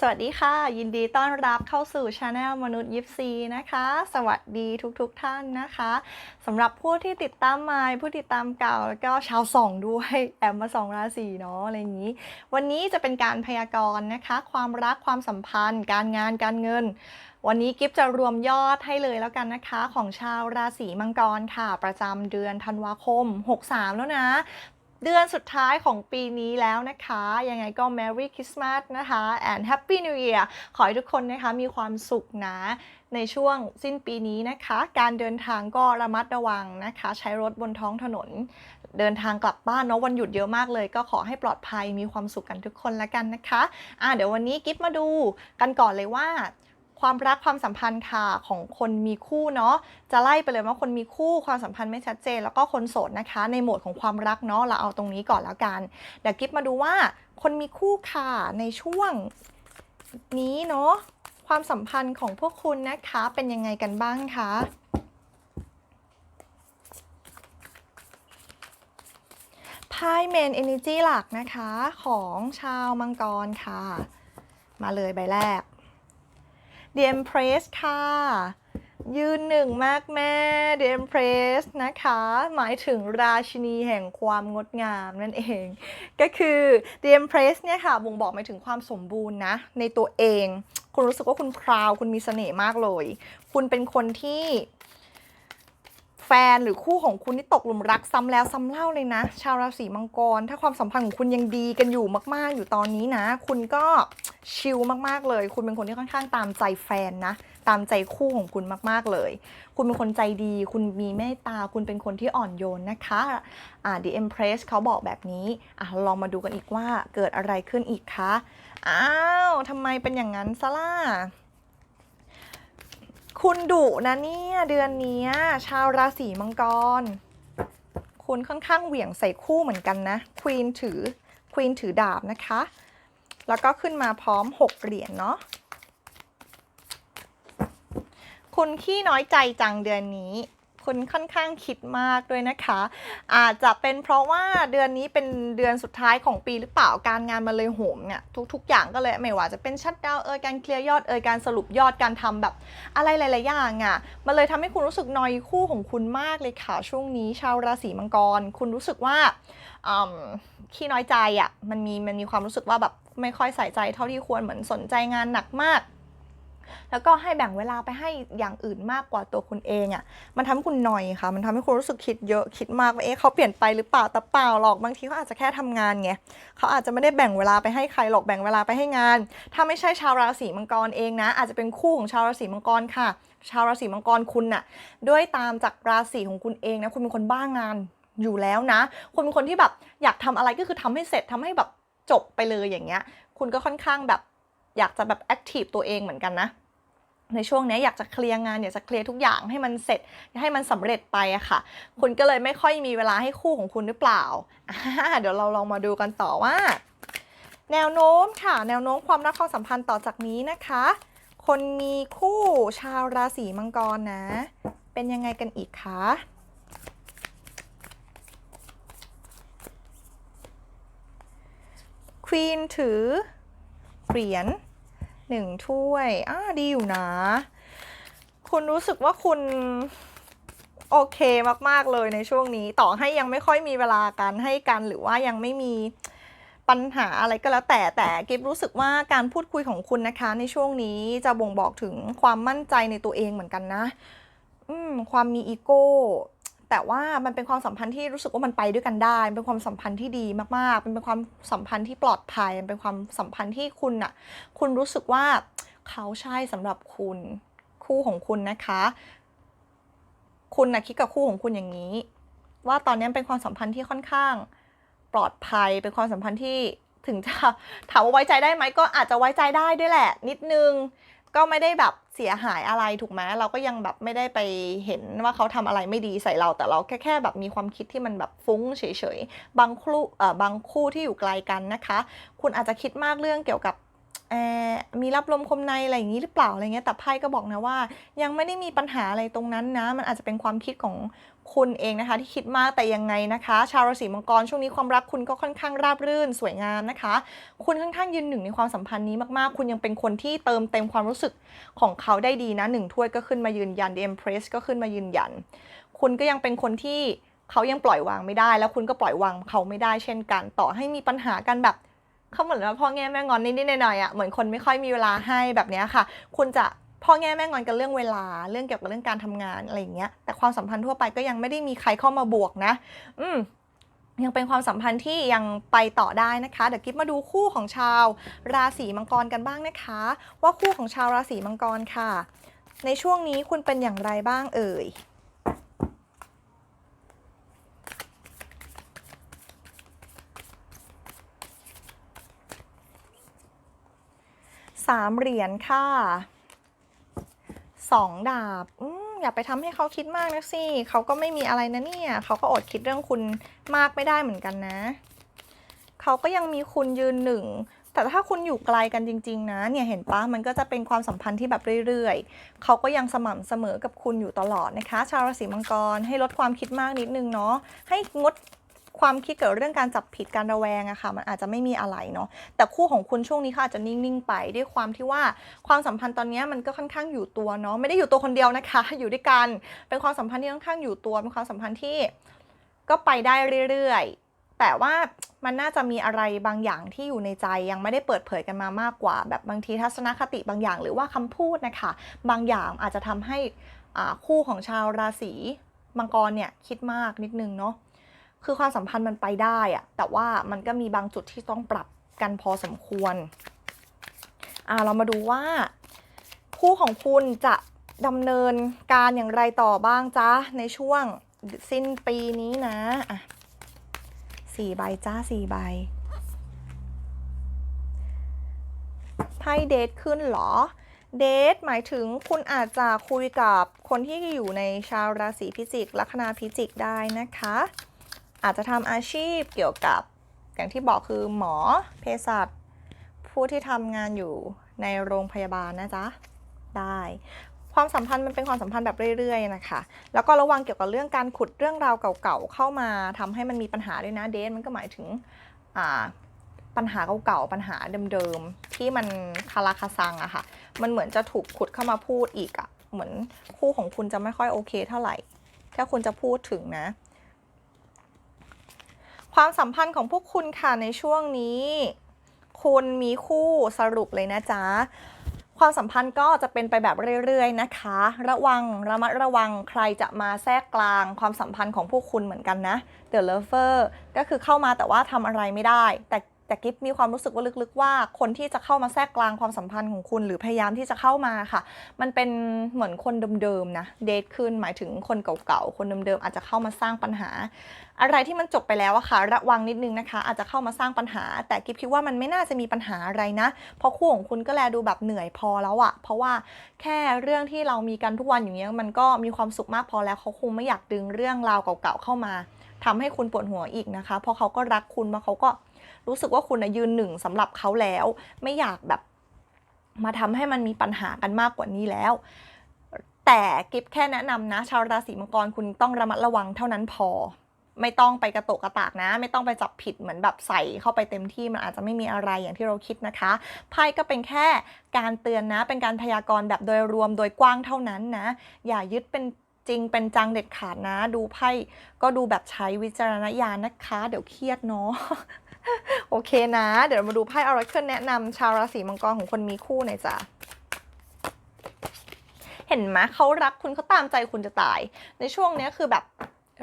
สวัสดีค่ะ ยินดีต้อนรับเข้าสู่ช anel มนุษย์ยิปซีนะคะ สวัสดีทุกๆทท่านนะคะสำหรับผู้ที่ติดตามใหม่ผู้ติดตามเก่าแล้วก็ชาวส่องด้วยแอมมาสองราศีเนาะอะไรอย่างนี้ วันนี้จะเป็นการพยากรณ์นะคะ ความรักความสัมพันธ์ การงานการเงิน วันนี้กิฟจะรวมยอดให้เลยแล้วกันนะคะ ของชาวราศีมังกรค่ะ ประจำเดือนธันวาคม 63 แล้วนะ เดือนสุดท้ายของปีนี้แล้วนะคะ ยังไงก็ Merry Christmas นะคะ and Happy New Year ขอให้ทุกคนนะคะมีความสุขนะ ในช่วงสิ้นปีนี้นะคะ การเดินทางก็ระมัดระวังนะคะ ใช้รถบนท้องถนน เดินทางกลับบ้านเนาะวันหยุดเยอะมากเลย ก็ขอให้ปลอดภัยมีความสุขกันทุกคนละกันนะคะ อะเดี๋ยววันนี้กิฟมาดูกันก่อนเลยว่า ความรักความสัมพันธ์ค่ะของคนมีคู่เนาะจะไล่ไปเลยว่าคนมีคู่ความสัมพันธ์ไม่ชัดเจน แล้วก็คนโสดนะคะ ในโหมดของความรักเนาะเราเอาตรงนี้ก่อนแล้วกันเดี๋ยวกิฟมาดูว่า คนมีคู่ค่ะในช่วงนี้เนาะความสัมพันธ์ของพวกคุณนะคะเป็นยังไงกันบ้างคะไพ่เมนเอเนจีหลักนะคะของชาวมังกรค่ะ มาเลยใบแรก The Empress ค่ะ ยืนหนึ่งมากแม่ The Empress นะคะ หมายถึงราชินีแห่งความงดงามนั่นเอง ก็คือ The Empress เนี่ยค่ะบ่งบอกหมายถึงความสมบูรณ์นะ ในตัวเอง คุณรู้สึกว่าคุณพราวคุณมีเสน่ห์มากเลย คุณเป็นคนที่แฟนหรือคู่ของคุณที่ตกหลุมรักซ้ำแล้วซ้ำเล่าเลยนะ ชาวราศีมังกร ถ้าความสัมพันธ์ของคุณยังดีกันอยู่มาก ๆ อยู่ตอนนี้นะ คุณก็ ชิลมากๆเลย คุณเป็นคนที่ค่อนข้างตามใจแฟนนะ ตามใจคู่ของคุณมากๆเลย คุณเป็นคนใจดี คุณมีเมตตา คุณเป็นคนที่อ่อนโยนนะคะอ่า The Empress เขาบอกแบบนี้อะลองมาดูกันอีกว่าเกิดอะไรขึ้นอีกคะ อ้าวทำไมเป็นอย่างนั้นซะล่ะคุณดุนะเนี่ยเดือนนี้ชาวราศีมังกร คุณค่อนข้างเหวี่ยงใส่คู่เหมือนกันนะควีนถือควีนถือดาบนะคะ แล้วก็ขึ้นมาพร้อม 6 เหรียญเนาะคุณขี้น้อยใจจังเดือนนี้ คุณค่อนข้างคิดมากด้วยนะคะ อาจจะเป็นเพราะว่าเดือนนี้เป็นเดือนสุดท้ายของปีหรือเปล่าการงานมันเลยโหมเนี่ยทุกๆ อย่างก็เลยไม่ว่าจะเป็นชัดดาวเอยการเคลียร์ยอดเอยการสรุปยอดการทำแบบ อะไรหลายๆอย่างอะ่ะมันเลยทำให้คุณรู้สึกนอยคู่ของคุณมากเลยค่ะช่วงนี้ชาวราศีมังกร คุณรู้สึกว่าขี้น้อยใจอะ่ะมันมีมันมีความรู้สึกว่าแบบ ไม่ค่อยใส่ใจเท่าที่ควรเหมือนสนใจงานหนักมาก แล้วก็ให้แบ่งเวลาไปให้อย่างอื่นมากกว่าตัวคุณเองอะ่ะ มันทำให้คุณหน่อยค่ะ มันทำให้คุณรู้สึกคิดเยอะคิดมากว่าเอ๊ะเขาเปลี่ยนไปหรือเปล่าแต่เปล่าหรอกบางทีเขาอาจจะแค่ทำงานไงเขาอาจจะไม่ได้แบ่งเวลาไปให้ใครหรอกแบ่งเวลาไปให้งาน ถ้าไม่ใช่ชาวราศีมังกรเองนะ อาจจะเป็นคู่ของชาวราศีมังกรค่ะ ชาวราศีมังกรคุณน่ะด้วยตามจากราศีของคุณเองนะคุณเป็นคนบ้างานอยู่แล้วนะคุณเป็นคนที่แบบอยากทำอะไรก็คือทำให้เสร็จทำให้แบบ จบไปเลยอย่างเงี้ย คุณก็ค่อนข้างแบบอยากจะแบบแอคทีฟตัวเองเหมือนกันนะในช่วงนี้อยากจะเคลียร์งานอยากจะเคลียร์ทุกอย่างให้มันเสร็จให้มันสำเร็จไปอะค่ะ คุณก็เลยไม่ค่อยมีเวลาให้คู่ของคุณหรือเปล่าอ่า เดี๋ยวเราลองมาดูกันต่อว่า แนวโน้มค่ะ แนวโน้มความรักความสัมพันธ์ต่อจากนี้นะคะ คนมีคู่ชาวราศีมังกรนะ เป็นยังไงกันอีกคะ วีนถือเหรียญหนึ่งถ้วยอ่าดีอยู่นะ คุณรู้สึกว่าคุณโอเคมาก ๆ เลยในช่วงนี้ ต่อให้ยังไม่ค่อยมีเวลาการให้กัน หรือว่ายังไม่มีปัญหาอะไรก็แล้วแต่แต่กิฟรู้สึกว่าการพูดคุยของคุณนะคะ ในช่วงนี้จะบ่งบอกถึงความมั่นใจในตัวเองเหมือนกันนะ อืม ความมีอีโก้ แต่ว่ามันเป็นความสัมพันธ์ที่รู้สึกว่ามันไปด้วยกันได้ เป็นความสัมพันธ์ที่ดีมากๆ เป็นความสัมพันธ์ที่ปลอดภัย เป็นความสัมพันธ์ที่คุณอะคุณรู้สึกว่าเขาใช่สำหรับคุณคู่ของคุณนะคะ คุณนะคิดกับคู่ของคุณอย่างนี้ ว่าตอนนี้เป็นความสัมพันธ์ที่ค่อนข้างปลอดภัย เป็นความสัมพันธ์ที่ถึงจะถามว่าไว้ใจได้ไหมก็อาจจะไว้ใจได้ด้วยแหละ นิดนึง ก็ไม่ได้แบบเสียหายอะไรถูกไหมเราก็ยังแบบไม่ได้ไปเห็นว่าเขาทำอะไรไม่ดีใส่เราแต่เราแค่แค่แบบมีความคิดที่มันแบบฟุ้งเฉยๆบางคู่เอ่อบางคู่ที่อยู่ไกลกันนะคะ คุณอาจจะคิดมากเรื่องเกี่ยวกับ มีรับลมคมในอะไรอย่างนี้หรือเปล่าอะไรเงี้ยแต่ไพ่ก็บอกนะว่า ยังไม่ได้มีปัญหาอะไรตรงนั้นนะ มันอาจจะเป็นความคิดของคุณเองนะคะ ที่คิดมากแต่ยังไงนะคะ ชาวราศีมังกรช่วงนี้ความรักคุณก็ค่อนข้างราบรื่นสวยงามนะคะ คุณค่อนข้างยืนหนึ่งในความสัมพันธ์นี้มากๆ คุณยังเป็นคนที่เติมเต็มความรู้สึกของเขาได้ดีนะหนึ่งถ้วยก็ขึ้นมายืนยัน The Empress ก็ขึ้นมายืนยัน คุณก็ยังเป็นคนที่เขายังปล่อยวางไม่ได้ แล้วคุณก็ปล่อยวางเขาไม่ได้เช่นกัน ต่อให้มีปัญหากันแบบ เขาเหมือนว่าพ่อแง่แม่งอนนิดๆหน่อยๆอะเหมือนคนไม่ค่อยมีเวลาให้แบบนี้ค่ะ คุณจะพ่อแง่แม่งอนกันเรื่องเวลาเรื่องเกี่ยวกับเรื่องการทำงานอะไรอย่างเงี้ยแต่ความสัมพันธ์ทั่วไปก็ยังไม่ได้มีใครเข้ามาบวกนะ อืมยังเป็นความสัมพันธ์ที่ยังไปต่อได้นะคะ เดี๋ยวกิ๊บมาดูคู่ของชาว ราศีมังกรกันบ้างนะคะ ว่าคู่ของชาวราศีมังกรค่ะ ในช่วงนี้คุณเป็นอย่างไรบ้างเอ่ย สามเหรียญค่ะสองดาบอืมอย่าไปทำให้เขาคิดมากนะสิเขาก็ไม่มีอะไรนะเนี่ยเขาก็อดคิดเรื่องคุณมากไม่ได้เหมือนกันนะ เขาก็ยังมีคุณยืนหนึ่ง แต่ถ้าคุณอยู่ไกลกันจริง ๆ นะ เนี่ยเห็นปะมันก็จะเป็นความสัมพันธ์ที่แบบเรื่อยๆ เขาก็ยังสม่ำเสมอกับคุณอยู่ตลอดนะคะ ชาวราศีมังกรให้ลดความคิดมากนิดนึงเนาะ ให้งด ความคิดเกี่ยวเรื่องการจับผิดการระแวงอะค่ะ มันอาจจะไม่มีอะไรเนาะแต่คู่ของคุณช่วงนี้เขาอาจจะนิ่งๆไปด้วยความที่ว่าความสัมพันธ์ตอนนี้มันก็ค่อนข้างอยู่ตัวเนาะไม่ได้อยู่ตัวคนเดียวนะคะ อยู่ด้วยกันเป็นความสัมพันธ์ที่ค่อนข้างอยู่ตัวเป็นความสัมพันธ์ที่ก็ไปได้เรื่อยๆ แต่ว่ามันน่าจะมีอะไรบางอย่างที่อยู่ในใจยังไม่ได้เปิดเผยกันมามากกว่า แบบบางทีทัศนคติบางอย่าง หรือว่าคำพูดนะคะ บางอย่างอาจจะทำให้คู่ของชาวราศีมังกรเนี่ยคิดมากนิดนึงเนาะ คือความสัมพันธ์มันไปได้อะแต่ว่ามันก็มีบางจุดที่ต้องปรับกันพอสมควรอ่าเรามาดูว่า คู่ของคุณจะดำเนินการอย่างไรต่อบ้างจ๊ะในช่วงสิ้นปีนี้นะอะสี่ใบจ้าสี่ใบไพ่เดทขึ้นเหรอ เดทหมายถึงคุณอาจจะคุยกับคนที่อยู่ในชาวราศีพิจิกลัคนาพิจิกได้นะคะ อาจจะทำอาชีพเกี่ยวกับอย่างที่บอกคือหมอเภสัชผู้ที่ทำงานอยู่ในโรงพยาบาลนะจ๊ะได้ความสัมพันธ์มันเป็นความสัมพันธ์แบบเรื่อยๆนะคะ แล้วก็ระวังเกี่ยวกับเรื่องการขุดเรื่องราวเก่าๆเข้ามาทำให้มันมีปัญหาด้วยนะเดทมันก็หมายถึงอ่าปัญหาเก่าๆปัญหาเดิมๆที่มันคาราคาซังอะค่ะ มันเหมือนจะถูกขุดเข้ามาพูดอีกอะเหมือนคู่ของคุณจะไม่ค่อยโอเคเท่าไหร่ ถ้าคุณจะพูดถึงนะ ความสัมพันธ์ของพวกคุณค่ะในช่วงนี้ คุณมีคู่สรุปเลยนะจ๊ะความสัมพันธ์ก็จะเป็นไปแบบเรื่อยๆนะคะ ระวังระมัดระวังใครจะมาแทรกกลางความสัมพันธ์ของพวกคุณเหมือนกันนะ The Lover ก็คือเข้ามาแต่ว่าทำอะไรไม่ได้ แต่ แต่กิฟมีความรู้สึกว่าลึกๆว่าคนที่จะเข้ามาแทรกกลางความสัมพันธ์ของคุณ หรือพยายามที่จะเข้ามาค่ะ มันเป็นเหมือนคนเดิมๆนะเดทขึ้นหมายถึงคนเก่าๆคนเดิมๆอาจจะเข้ามาสร้างปัญหา อะไรที่มันจบไปแล้วอะค่ะ ระวังนิดนึงนะคะ อาจจะเข้ามาสร้างปัญหา แต่กิฟคิดว่ามันไม่น่าจะมีปัญหาอะไรนะเพราะคู่ของคุณก็แลดูแบบเหนื่อยพอแล้วอะเพราะว่าแค่เรื่องที่เรามีกันทุกวันอย่างเงี้ยมันก็มีความสุขมากพอแล้วเขาคงไม่อยากดึงเรื่องราวเก่าๆเข้ามาทำให้คุณปวดหัวอีกนะคะ เพราะเขาก็รักคุณมาเขาก็ รู้สึกว่าคุณนะยืนหนึ่งสำหรับเขาแล้ว ไม่อยากแบบมาทำให้มันมีปัญหากันมากกว่านี้แล้ว แต่กิฟแค่แนะนำนะ ชาวราศีมังกรคุณต้องระมัดระวังเท่านั้นพอ ไม่ต้องไปกระโตกกระตากนะ ไม่ต้องไปจับผิดเหมือนแบบใส่เข้าไปเต็มที่มันอาจจะไม่มีอะไรอย่างที่เราคิดนะคะไพ่ก็เป็นแค่การเตือนนะ เป็นการพยากรณ์แบบโดยรวมโดยกว้างเท่านั้นนะ อย่ายึดเป็นจริงเป็นจังเด็ดขาดนะ ดูไพ่ก็ดูแบบใช้วิจารณญาณนะคะ เดี๋ยวเครียดเนาะ โอเคนะ เดี๋ยวมาดูไพ่ Oracle แนะนำชาวราศีมังกรของคนมีคู่หน่อยจ้ะเห็นไหมเขารักคุณเขาตามใจคุณจะตาย ในช่วงนี้คือแบบ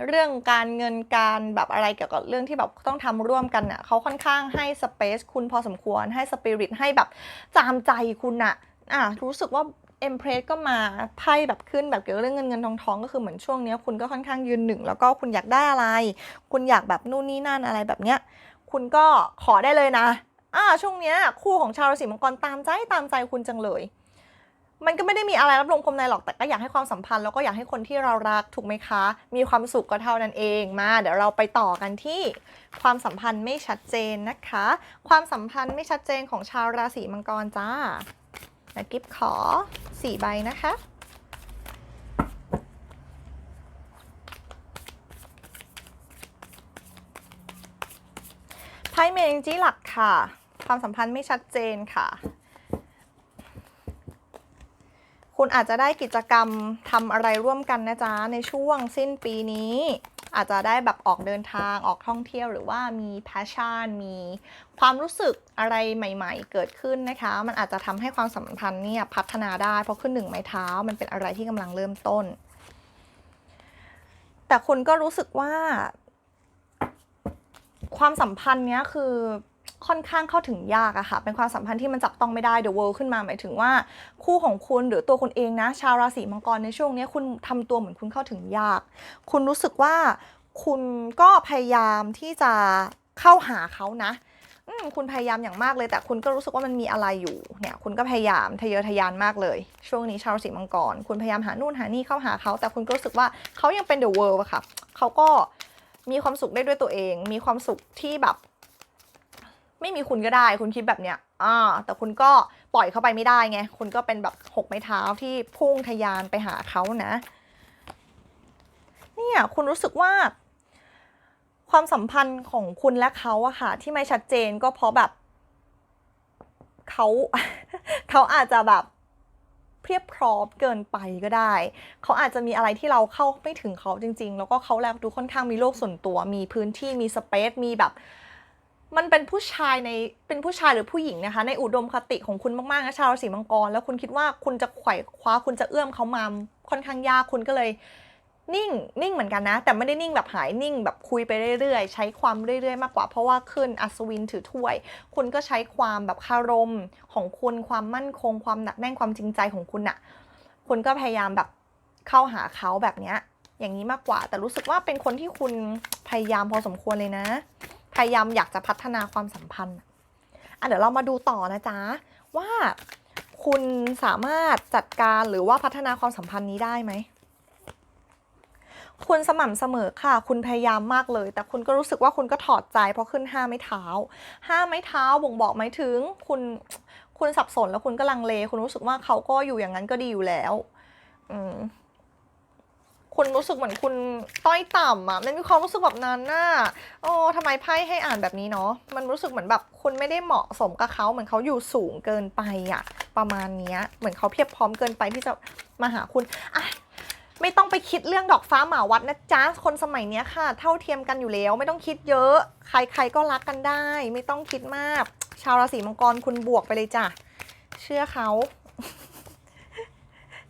เรื่องการเงินการแบบอะไรเกี่ยวกับเรื่องที่แบบต้องทำร่วมกันน่ะเขาค่อนข้างให้สเปซคุณพอสมควรให้สปิริตให้แบบจามใจคุณน่ะอะรู้สึกว่าเอ็มเพรสก็มาไพ่แบบขึ้นแบบเกี่ยวกับเรื่องเงินเงินทองทองก็คือเหมือนช่วงนี้คุณก็ค่อนข้างยืนหนึ่งแล้วก็คุณอยากได้อะไร คุณอยากแบบนู่นนี่นั่นอะไรแบบเนี้ย คุณก็ขอได้เลยนะอ่าช่วงเนี้ยคู่ของชาวราศีมังกรตามใจตามใจคุณจังเลย มันก็ไม่ได้มีอะไรรับลมคมในหรอกแต่ก็อยากให้ความสัมพันธ์แล้วก็อยากให้คนที่เรารักถูกไหมคะ มีความสุขก็เท่านั้นเองมา เดี๋ยวเราไปต่อกันที่ความสัมพันธ์ไม่ชัดเจนนะคะ ความสัมพันธ์ไม่ชัดเจนของชาวราศีมังกรจ้านะกิฟขอสี่ใบนะคะ ไพ่เมนจี้หลักค่ะ ความสัมพันธ์ไม่ชัดเจนค่ะ คุณอาจจะได้กิจกรรมทำอะไรร่วมกันนะจ๊ะ ในช่วงสิ้นปีนี้ อาจจะได้แบบออกเดินทางออกท่องเที่ยวหรือว่ามี passion มีความรู้สึกอะไรใหม่ ๆ เกิดขึ้นนะคะ มันอาจจะทำให้ความสัมพันธ์เนี่ยพัฒนาได้ เพราะขึ้นหนึ่งไม้เท้า มันเป็นอะไรที่กำลังเริ่มต้น แต่คุณก็รู้สึกว่า ความสัมพันธ์เนี้ยคือค่อนข้างเข้าถึงยากอะค่ะ เป็นความสัมพันธ์ที่มันจับต้องไม่ได้ the world ขึ้นมาหมายถึงว่า คู่ของคุณหรือตัวคุณเองนะ ชาวราศีมังกรในช่วงนี้คุณทำตัวเหมือนคุณเข้าถึงยาก คุณรู้สึกว่าคุณก็พยายามที่จะเข้าหาเขานะคุณพยายามอย่างมากเลย แต่คุณก็รู้สึกว่ามันมีอะไรอยู่เนี่ยคุณก็พยายามทะเยอทะยานมากเลย ช่วงนี้ชาวราศีมังกร คุณพยายามหานู่นหานี่เข้าหาเขา แต่คุณก็รู้สึกว่าเขายังเป็น the world อะค่ะเขาก็ มีความสุขได้ด้วยตัวเอง มีความสุขที่แบบ ไม่มีคุณก็ได้ คุณคิดแบบเนี้ยอ่าแต่คุณก็ปล่อยเข้าไปไม่ได้ไง คุณก็เป็นแบบหกไม้เท้าที่พุ่งทะยานไปหาเขานะ เนี่ยคุณรู้สึกว่า ความสัมพันธ์ของคุณและเขาอะค่ะ ที่ไม่ชัดเจนก็เพราะแบบเขาเขาอาจจะแบบ เพียบพร้อมเกินไปก็ได้ เขาอาจจะมีอะไรที่เราเข้าไม่ถึงเขาจริง ๆ แล้วก็เขาแลดูค่อนข้างมีโลกส่วนตัว มีพื้นที่มีสเปซมีแบบมันเป็นผู้ชายในเป็นผู้ชายหรือผู้หญิงนะคะ ในอุดมคติของคุณมากๆนะชาวราศีมังกร แล้วคุณคิดว่าคุณจะไขว่คว้าคุณจะเอื้อมเขามาค่อนข้างยากคุณก็เลย นิ่งนิ่งเหมือนกันนะ แต่ไม่ได้นิ่งแบบหายนิ่งแบบคุยไปเรื่อยๆ ใช้ความเรื่อยๆ มากกว่าเพราะว่าขึ้นอัศวินถือถ้วย คุณก็ใช้ความแบบคารมของคุณความมั่นคง ความหนักแน่นความจริงใจของคุณอะคุณก็พยายามแบบเข้าหาเขาแบบเนี้ยอย่างนี้มากกว่า แต่รู้สึกว่าเป็นคนที่คุณพยายามพอสมควรเลยนะ พยายามอยากจะพัฒนาความสัมพันธ์อะเดี๋ยวเรามาดูต่อนะจ๊ะว่าคุณสามารถจัดการหรือว่าพัฒนาความสัมพันธ์นี้ได้ไหม คุณสม่ำเสมอค่ะ คุณพยายามมากเลย แต่คุณก็รู้สึกว่าคุณก็ถอดใจเพราะขึ้นห้าไม้เท้าห้าไม้เท้าบ่งบอกหมายถึง คุณคุณสับสนแล้วคุณก็ลังเล คุณรู้สึกว่าเขาก็อยู่อย่างนั้นก็ดีอยู่แล้วอืมคุณรู้สึกเหมือนคุณต้อยต่ำอะมันมีความรู้สึกแบบนั้นน่ะโอ้ทำไมไพ่ให้อ่านแบบนี้เนาะ มันรู้สึกเหมือนแบบคุณไม่ได้เหมาะสมกับเขาเหมือนเขาอยู่สูงเกินไปอะประมาณเนี้ย เหมือนเขาเพียบพร้อมเกินไปที่จะมาหาคุณอะ ไม่ต้องไปคิดเรื่องดอกฟ้าหมาวัดนะจ๊ะคนสมัยเนี้ยค่ะ เท่าเทียมกันอยู่แล้ว ไม่ต้องคิดเยอะ ใครๆก็รักกันได้ ไม่ต้องคิดมาก ชาวราศีมังกรคุณบวกไปเลยจ้ะเชื่อเขา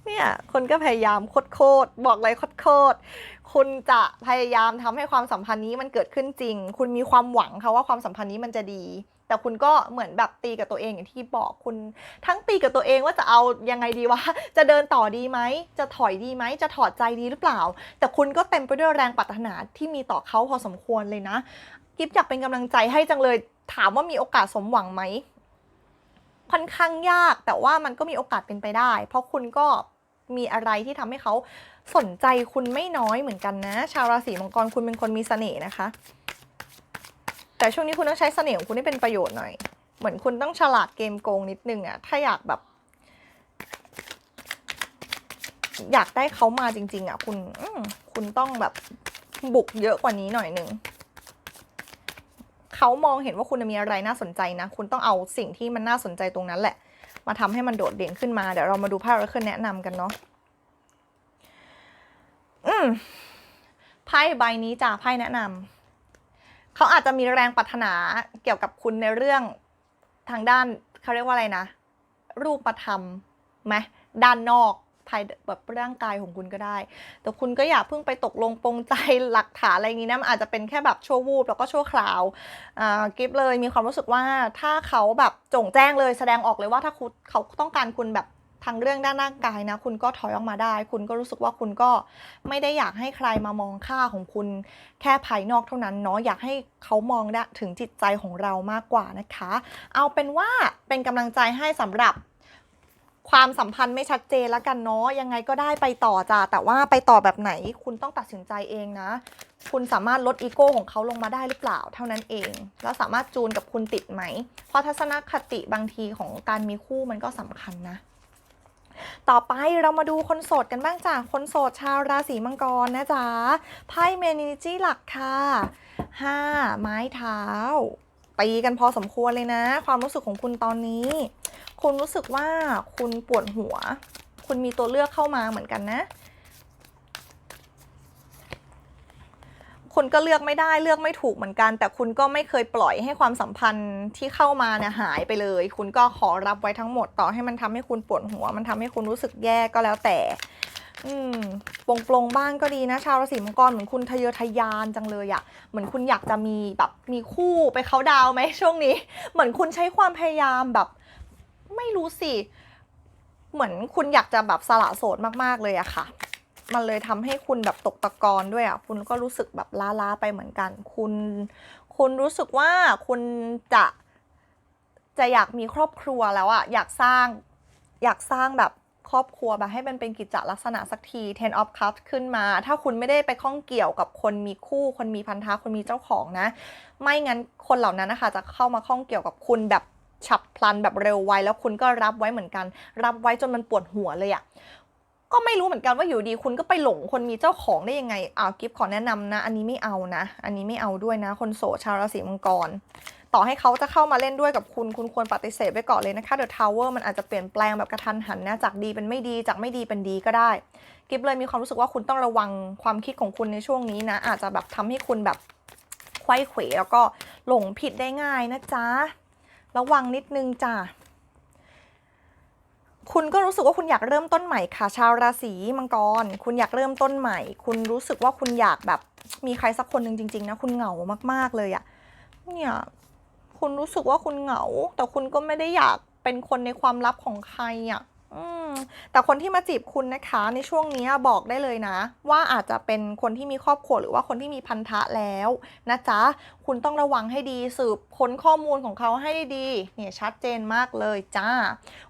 เนี่ยคนก็พยายามโคตรๆบอกเลยโคตรๆ คุณจะพยายามทำให้ความสัมพันธ์นี้มันเกิดขึ้นจริง คุณมีความหวังค่ะว่าความสัมพันธ์นี้มันจะดี แต่คุณก็เหมือนแบบตีกับตัวเองอย่างที่บอกคุณ ทั้งตีกับตัวเองว่าจะเอายังไงดีวะจะเดินต่อดีไหมจะถอยดีไหมจะถอดใจดีหรือเปล่า แต่คุณก็เต็มไปด้วยแรงปรารถนาที่มีต่อเขาพอสมควรเลยนะกิฟอยากเป็นกำลังใจให้จังเลยถามว่ามีโอกาสสมหวังไหมค่อนข้างยากแต่ว่ามันก็มีโอกาสเป็นไปได้ เพราะคุณก็มีอะไรที่ทำให้เขา สนใจคุณไม่น้อยเหมือนกันนะ ชาวราศีมังกรคุณเป็นคนมีเสน่ห์นะคะ แต่ช่วงนี้คุณต้องใช้เสน่ห์ของคุณให้เป็นประโยชน์หน่อย เหมือนคุณต้องฉลาดเกมโกงนิดนึงอะถ้าอยากแบบ อยากได้เขามาจริง ๆอะคุณคุณต้องแบบบุกเยอะกว่านี้หน่อยหนึ่งเขามองเห็นว่าคุณมีอะไรน่าสนใจนะ คุณต้องเอาสิ่งที่มันน่าสนใจตรงนั้นแหละ มาทำให้มันโดดเด่นขึ้นมา เดี๋ยวเรามาดูไพ่ราเคิลแนะนำกันเนาะ ไพ่ใบนี้จ้ะไพ่แนะนำเขาอาจจะมีแรงปรารถนาเกี่ยวกับคุณในเรื่องทางด้านเขาเรียกว่าอะไรนะ รูปธรรมไหมด้านนอกภายแบบร่างกายของคุณก็ได้ แต่คุณก็อย่าเพิ่งไปตกลงปรงใจหลักฐานอะไรอย่างนี้นะมันอาจจะเป็นแค่แบบชั่ววูบแล้วก็ชั่วคราวกิฟเลยมีความรู้สึกว่าถ้าเขาแบบจงแจ้งเลยแสดงออกเลยว่าถ้าคุณเขาต้องการคุณแบบ ทางเรื่องด้านร่างกายนะ คุณก็ถอยออกมาได้ คุณก็รู้สึกว่าคุณก็ไม่ได้อยากให้ใครมามองค่าของคุณแค่ภายนอกเท่านั้นเนาะอยากให้เขามองได้ถึงจิตใจของเรามากกว่านะคะ เอาเป็นว่าเป็นกำลังใจให้สำหรับความสัมพันธ์ไม่ชัดเจนแล้วกันเนาะยังไงก็ได้ไปต่อจ้าแต่ว่าไปต่อแบบไหนคุณต้องตัดสินใจเองนะ คุณสามารถลดอีโก้ของเขาลงมาได้หรือเปล่าเท่านั้นเอง แล้วสามารถจูนกับคุณติดไหม เพราะทัศนคติบางทีของการมีคู่มันก็สำคัญนะ ต่อไปเรามาดูคนโสดกันบ้างจ้ะคนโสดชาวราศีมังกรนะจ๊ะไพ่เมนิจี้หลักค่ะห้าไม้เท้าตีกันพอสมควรเลยนะ ความรู้สึกของคุณตอนนี้ คุณรู้สึกว่าคุณปวดหัว คุณมีตัวเลือกเข้ามาเหมือนกันนะ คุณก็เลือกไม่ได้เลือกไม่ถูกเหมือนกัน แต่คุณก็ไม่เคยปล่อยให้ความสัมพันธ์ที่เข้ามาเนี่ยหายไปเลย คุณก็ขอรับไว้ทั้งหมดต่อให้มันทำให้คุณปวดหัว มันทำให้คุณรู้สึกแย่ก็แล้วแต่ อืมปลงปลงๆบ้างก็ดีนะ ชาวราศีมังกรเหมือนคุณทะเยอทะยานจังเลยอะเหมือนคุณอยากจะมีแบบมีคู่ไปเขาดาวไหมช่วงนี้ เหมือนคุณใช้ความพยายามแบบ ไม่รู้สิเหมือนคุณอยากจะแบบสละโสดมากๆเลยอะค่ะ มันเลยทำให้คุณแบบตกตะกอนด้วยอะคุณก็รู้สึกแบบล้าๆไปเหมือนกัน คุณ คุณรู้สึกว่าคุณจะจะอยากมีครอบครัวแล้วอะอยากสร้างอยากสร้างแบบครอบครัวแบบให้มันเป็นกิจลักษณะสักที ten of cups ขึ้นมา ถ้าคุณไม่ได้ไปข้องเกี่ยวกับคนมีคู่ คนมีพันธะคนมีเจ้าของนะ ไม่งั้นคนเหล่านั้นนะคะจะเข้ามาข้องเกี่ยวกับคุณแบบฉับพลันแบบเร็วไวแล้วคุณก็รับไว้เหมือนกัน รับไว้จนมันปวดหัวเลยอะ ก็ไม่รู้เหมือนกันว่าอยู่ดีคุณก็ไปหลงคนมีเจ้าของได้ยังไงอ้าวกิฟขอแนะนำนะ อันนี้ไม่เอานะ อันนี้ไม่เอาด้วยนะ คนโสดชาวราศีมังกร ต่อให้เขาจะเข้ามาเล่นด้วยกับคุณคุณควรปฏิเสธไว้ก่อนเลยนะคะเดอะทาวเวอร์มันอาจจะเปลี่ยนแปลงแบบกระทันหันนะจากดีเป็นไม่ดีจากไม่ดีเป็นดีก็ได้ กิฟเลยมีความรู้สึกว่าคุณต้องระวังความคิดของคุณในช่วงนี้นะ อาจจะแบบทำให้คุณแบบไขว้เขวแล้วก็หลงผิดได้ง่ายนะจ๊ะระวังนิดนึงจ้ะ คุณก็รู้สึกว่าคุณอยากเริ่มต้นใหม่ค่ะ ชาวราศีมังกร คุณอยากเริ่มต้นใหม่ คุณรู้สึกว่าคุณอยากแบบมีใครสักคนหนึ่งจริงๆนะคุณเหงามาก ๆเลยอะเนี่ยคุณรู้สึกว่าคุณเหงา แต่คุณก็ไม่ได้อยากเป็นคนในความลับของใครอะ่ะ แต่คนที่มาจีบคุณนะคะ ในช่วงนี้บอกได้เลยนะ ว่าอาจจะเป็นคนที่มีครอบครัวหรือว่าคนที่มีพันธะแล้วนะจ๊ะ คุณต้องระวังให้ดีสืบค้นข้อมูลของเขาให้ดีเนี่ยชัดเจนมากเลยจ้า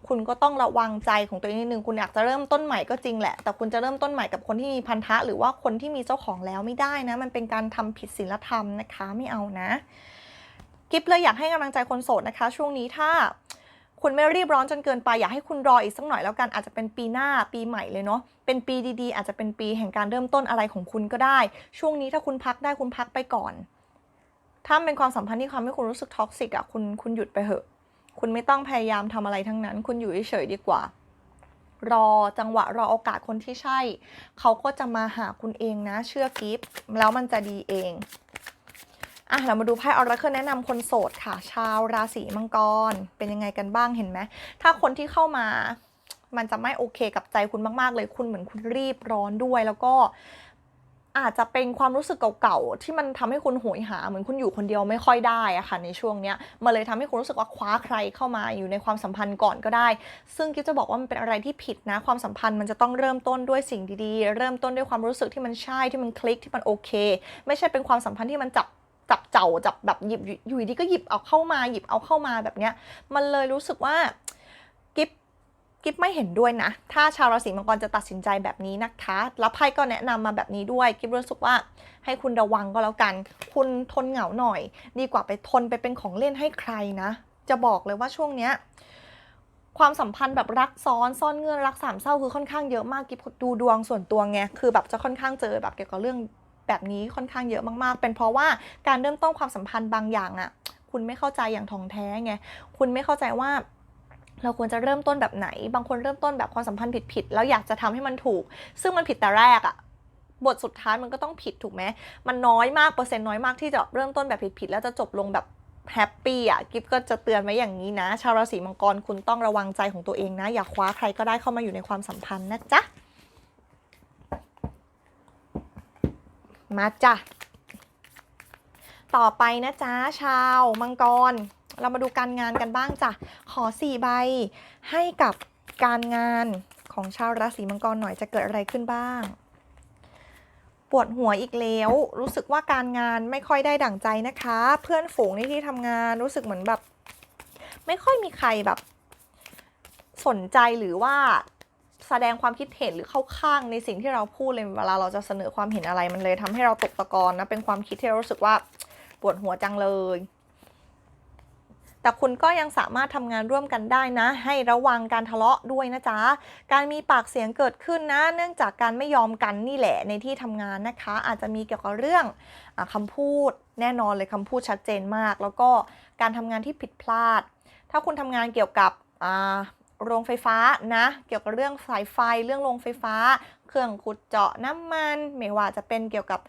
คุณก็ต้องระวังใจของตัวเองนิดนึงคุณอยากจะเริ่มต้นใหม่ก็จริงแหละ แต่คุณจะเริ่มต้นใหม่กับคนที่มีพันธะ หรือว่าคนที่มีเจ้าของแล้วไม่ได้นะ มันเป็นการทำผิดศีลธรรมนะคะไม่เอานะกิฟเลยอยากให้กำลังใจคนโสดนะคะ ช่วงนี้ถ้า คุณไม่รีบร้อนจนเกินไป อยากให้คุณรออีกสักหน่อยแล้วกันอาจจะเป็นปีหน้าปีใหม่เลยเนาะเป็นปีดีๆ อาจจะเป็นปีแห่งการเริ่มต้นอะไรของคุณก็ได้ ช่วงนี้ถ้าคุณพักได้คุณพักไปก่อน ถ้าเป็นความสัมพันธ์ที่ทำให้คุณรู้สึกท็อกซิกอะคุณคุณหยุดไปเถอะ คุณไม่ต้องพยายามทำอะไรทั้งนั้น คุณอยู่เฉยๆดีกว่า รอจังหวะรอโอกาสคนที่ใช่ เขาก็จะมาหาคุณเองนะ เชื่อกิฟแล้วมันจะดีเอง อะเรามาดูไพ่ออราเคิลแนะนำคนโสดค่ะ ชาวราศีมังกร เป็นยังไงกันบ้างเห็นไหม ถ้าคนที่เข้ามา มันจะไม่โอเคกับใจคุณมาก ๆ เลย คุณเหมือนคุณรีบร้อนด้วย แล้วก็อาจจะเป็นความรู้สึกเก่าๆ ที่มันทำให้คุณโหยหา เหมือนคุณอยู่คนเดียวไม่ค่อยได้อะค่ะในช่วงเนี้ยมันเลยทำให้คุณรู้สึกว่าคว้าใครเข้ามาอยู่ในความสัมพันธ์ก่อนก็ได้ ซึ่งกิ๊บจะบอกว่ามันเป็นอะไรที่ผิดนะ ความสัมพันธ์มันจะต้องเริ่มต้นด้วยสิ่งดีๆ เริ่มต้นด้วยความรู้สึกที่มันใช่ที่มันคลิกที่มันโอเค ไม่ใช่เป็นความสัมพันธ์ที่มันจับ จับเจ้าจับแบบหยิบอยู่ดีก็หยิบเอาเข้ามาหยิบเอาเข้ามาแบบเนี้ย มันเลยรู้สึกว่ากิฟกิฟไม่เห็นด้วยนะ ถ้าชาวราศีมังกรจะตัดสินใจแบบนี้นะคะแล้วไพ่ก็แนะนำมาแบบนี้ด้วยกิฟรู้สึกว่าให้คุณระวังก็แล้วกัน คุณทนเหงาหน่อย ดีกว่าไปทนไปเป็นของเล่นให้ใครนะ จะบอกเลยว่าช่วงเนี้ยความสัมพันธ์แบบรักซ้อนซ่อนเงื่อนรักสามเศร้าคือค่อนข้างเยอะมากกิฟดูดวงส่วนตัวไงคือแบบจะค่อนข้างเจอแบบเกี่ยวกับเรื่อง แบบนี้ค่อนข้างเยอะมากๆ เป็นเพราะว่าการเริ่มต้นความสัมพันธ์บางอย่างอะ่ะคุณไม่เข้าใจอย่างทองแท้ไง คุณไม่เข้าใจว่าเราควรจะเริ่มต้นแบบไหน บางคนเริ่มต้นแบบความสัมพันธ์ผิดๆ แล้วอยากจะทำให้มันถูก ซึ่งมันผิดแต่แรกอะ่ะบทสุดท้ายมันก็ต้องผิดถูกไหม มันน้อยมากเปอร์เซ็นต์น้อยมากที่จะเริ่มต้นแบบผิดๆ แล้วจะจบลงแบบแฮปปี้อะกิฟก็จะเตือนไว้อย่างนี้นะ ชาวราศีมังกรคุณต้องระวังใจของตัวเองนะ อย่าคว้าใครก็ได้เข้ามาอยู่ในความสัมพันธ์นะจ๊ะ มาจ้ะ ต่อไปนะจ๊ะ ชาวมังกร เรามาดูการงานกันบ้างจ้ะ ขอสี่ใบให้กับการงานของชาวราศีมังกรหน่อยจะเกิดอะไรขึ้นบ้าง ปวดหัวอีกแล้ว รู้สึกว่าการงานไม่ค่อยได้ดั่งใจนะคะ เพื่อนฝูงในที่ทำงานรู้สึกเหมือนแบบ ไม่ค่อยมีใครแบบ สนใจหรือว่า สดงความคิดเห็นหรือเข้าข้างในสิ่งที่เราพูดเลยเวลาเราจะเสนอความเห็นอะไรมันเลยทำให้เราตกตะกอนนะเป็นความคิดที่เรารู้สึกว่าปวดหัวจังเลย แต่คุณก็ยังสามารถทำงานร่วมกันได้นะ ให้ระวังการทะเลาะด้วยนะจ๊ะ การมีปากเสียงเกิดขึ้นนะ เนื่องจากการไม่ยอมกันนี่แหละในที่ทำงานนะคะ อาจจะมีเกี่ยวกับเรื่องอคำพูดแน่นอนเลยคำพูดชัดเจนมาก แล้วก็การทำงานที่ผิดพลาด ถ้าคุณทำงานเกี่ยวกับ โรงไฟฟ้านะ เกี่ยวกับเรื่องสายไฟเรื่องโรงไฟฟ้า เครื่องขุดเจาะน้ำมัน ไม่ว่าจะเป็นเกี่ยวกับ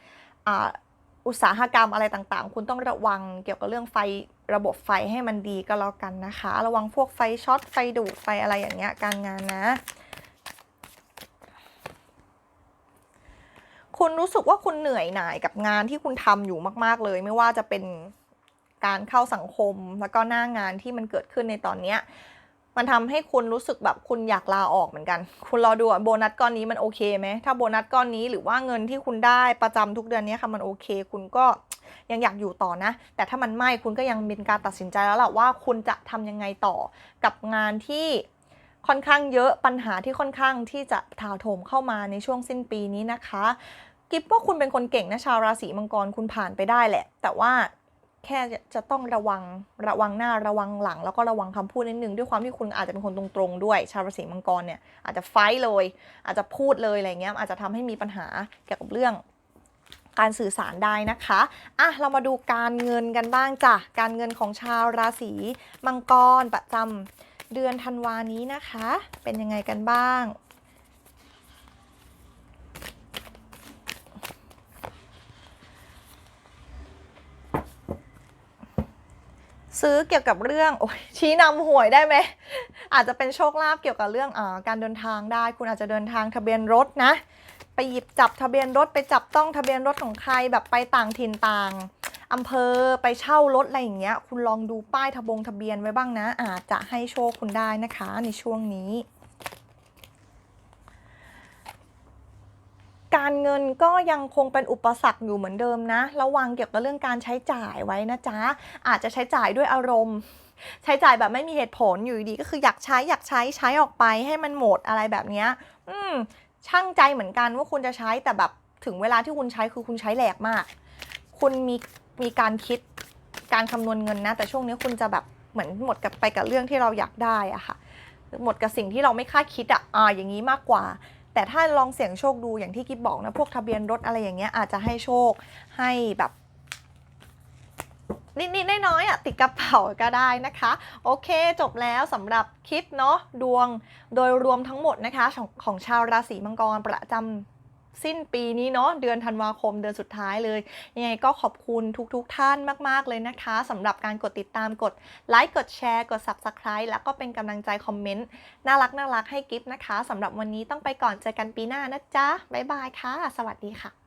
อุตสาหกรรมอะไรต่างๆ คุณต้องระวังเกี่ยวกับเรื่องไฟระบบไฟให้มันดีก็แล้วกันนะคะ ระวังพวกไฟช็อตไฟดูดไฟอะไรอย่างเงี้ยการงานนะ คุณรู้สึกว่าคุณเหนื่อยหน่ายกับงานที่คุณทำอยู่มากๆเลย ไม่ว่าจะเป็นการเข้าสังคมแล้วก็หน้างานที่มันเกิดขึ้นในตอนเนี้ย มันทำให้คุณรู้สึกแบบคุณอยากลาออกเหมือนกัน คุณรอดูโบนัสก้อนนี้มันโอเคไหม ถ้าโบนัสก้อนนี้หรือว่าเงินที่คุณได้ประจำทุกเดือนนี้ค่ะมันโอเค คุณก็ยังอยากอยู่ต่อนะ แต่ถ้ามันไม่คุณก็ยังเป็นการตัดสินใจแล้วแหละว่าคุณจะทำยังไงต่อกับงานที่ค่อนข้างเยอะปัญหาที่ค่อนข้างที่จะถาโถมเข้ามาในช่วงสิ้นปีนี้นะคะกิฟว่าคุณเป็นคนเก่งนะชาวราศีมังกรคุณผ่านไปได้แหละ แต่ว่า แค่จะต้องระวังระวังหน้าระวังหลัง แล้วก็ระวังคำพูดนิดนึงด้วยความที่คุณอาจจะเป็นคนตรงๆด้วย ชาวราศีมังกรเนี่ยอาจจะไฟเลย อาจจะพูดเลยอะไรเงี้ยอาจจะทำให้มีปัญหาเกี่ยวกับเรื่องการสื่อสารได้นะคะ อะ เรามาดูการเงินกันบ้างจ้ะ การเงินของชาวราศีมังกรประจำเดือนธันวานี้นะคะ เป็นยังไงกันบ้าง ซื้อเกี่ยวกับเรื่องโอ้ยชี้นำหวยได้ไหม อาจจะเป็นโชคลาภเกี่ยวกับเรื่องอการเดินทางได้ คุณอาจจะเดินทางทะเบียนรถนะ ไปหยิบจับทะเบียนรถไปจับต้องทะเบียนรถของใครแบบไปต่างถิ่นต่างอำเภอไปเช่ารถอะไรอย่างเงี้ย คุณลองดูป้ายทะบงทะเบียนไว้บ้างนะ อาจจะให้โชคคุณได้นะคะในช่วงนี้ การเงินก็ยังคงเป็นอุปสรรคอยู่เหมือนเดิมนะ ระวังเกี่ยวกับเรื่องการใช้จ่ายไว้นะจ๊ะ อาจจะใช้จ่ายด้วยอารมณ์ ใช้จ่ายแบบไม่มีเหตุผลอยู่ดีก็คืออยากใช้อยากใช้ใช้ออกไปให้มันหมดอะไรแบบนี้อืมช่างใจเหมือนกันว่าคุณจะใช้แต่แบบถึงเวลาที่คุณใช้คือคุณใช้แหลกมาก คุณมีมีการคิดการคำนวณเงินนะ แต่ช่วงนี้คุณจะแบบเหมือนหมดกับไปกับเรื่องที่เราอยากได้อะค่ะหมดกับสิ่งที่เราไม่คาดคิดอะอ่าอย่างนี้มากกว่า แต่ถ้าลองเสี่ยงโชคดูอย่างที่กิ๊บบอกนะ พวกทะเบียนรถอะไรอย่างเงี้ยอาจจะให้โชคให้แบบนิดๆน้อยๆอะติดกระเป๋าก็ได้นะคะ โอเคจบแล้วสำหรับคลิปเนาะดวงโดยรวมทั้งหมดนะคะของของชาวราศีมังกรประจำ สิ้นปีนี้เนาะเดือนธันวาคมเดือนสุดท้ายเลยยังไงก็ขอบคุณทุกๆทท่านมาก ๆ เลยนะคะสำหรับการกดติดตามกดไลค์กดแชร์กด Subscribe แล้วก็เป็นกำลังใจคอมเมนต์น่ารักน่ารักให้กิฟต์นะคะสำหรับวันนี้ต้องไปก่อนเจอกันปีหน้านะจ๊ะบ๊ายบายค่ะ สวัสดีค่ะ